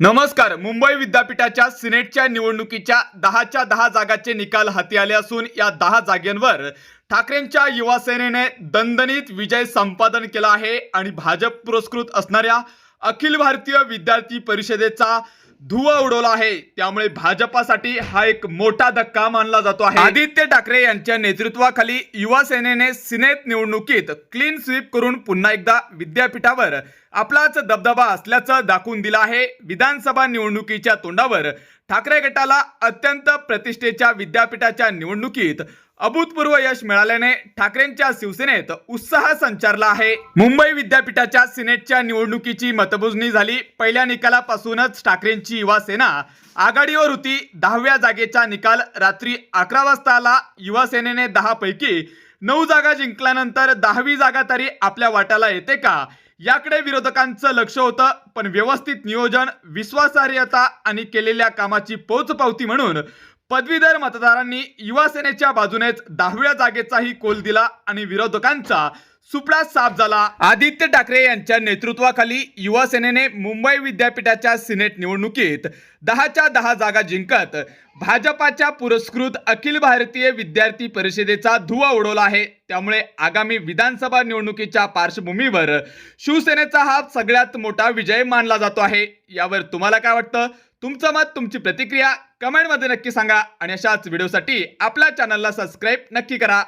नमस्कार. मुंबई विद्यापीठाच्या सिनेटच्या निवडणुकीच्या दहाच्या दहा जागाचे निकाल हाती आले असून या दहा जागेंवर ठाकरेंच्या युवा सेनेने दणदणीत विजय संपादन केला आहे आणि भाजप पुरस्कृत असणाऱ्या अखिल भारतीय विद्यार्थी परिषदेचा धुवा उडवला आहे. त्यामुळे भाजपासाठी हा एक मोठा धक्का मानला जातो आहे. आदित्य ठाकरे यांच्या नेतृत्वाखाली युवा सेनेने सिनेत निवडणुकीत क्लीन स्वीप करून पुन्हा एकदा विद्यापीठावर आपलाच दबदबा असल्याचं दाखवून दिलं आहे. विधानसभा निवडणुकीच्या तोंडावर ठाकरे गटाला अत्यंत प्रतिष्ठेच्या विद्यापीठाच्या निवडणुकीत अभूतपूर्व यश मिळाल्याने ठाकरेंच्या शिवसेनेत उत्साह संचारला आहे. मुंबई विद्यापीठाच्या सिनेटच्या निवडणुकीची मतमोजणी झाली. पहिल्या निकालापासूनच ठाकरेंची युवा सेना आघाडीवर होती. दहाव्या जागेचा निकाल रात्री अकरा वाजता आला युवा सेनेने दहा पैकी नऊ जागा जिंकल्यानंतर दहावी जागा तरी आपल्या वाट्याला येते का? याकडे विरोधकांचं लक्ष होतं. पण व्यवस्थित नियोजन विश्वासार्हता आणि केलेल्या कामाची पोचपावती म्हणून पदवीधर मतदारांनी युवासेनेच्या बाजूनेच दहाव्या जागेचाही कोल दिला आणि विरोधकांचा सुपडा साफ झाला. आदित्य ठाकरे यांच्या नेतृत्वाखाली युवासेनेने मुंबई विद्यापीठाच्या सिनेट निवडणुकीत दहाच्या दहा जागा जिंकत भाजपाच्या पुरस्कृत अखिल भारतीय विद्यार्थी परिषदेचा धुवा उडवला आहे. त्यामुळे आगामी विधानसभा निवडणुकीच्या पार्श्वभूमीवर शिवसेनेचा हा सगळ्यात मोठा विजय मानला जातो आहे. यावर तुम्हाला काय वाटतं? तुमचं मत तुमची प्रतिक्रिया कमेंटमध्ये नक्की सांगा आणि अशाच व्हिडिओसाठी आपल्या चॅनलला सबस्क्राईब नक्की करा.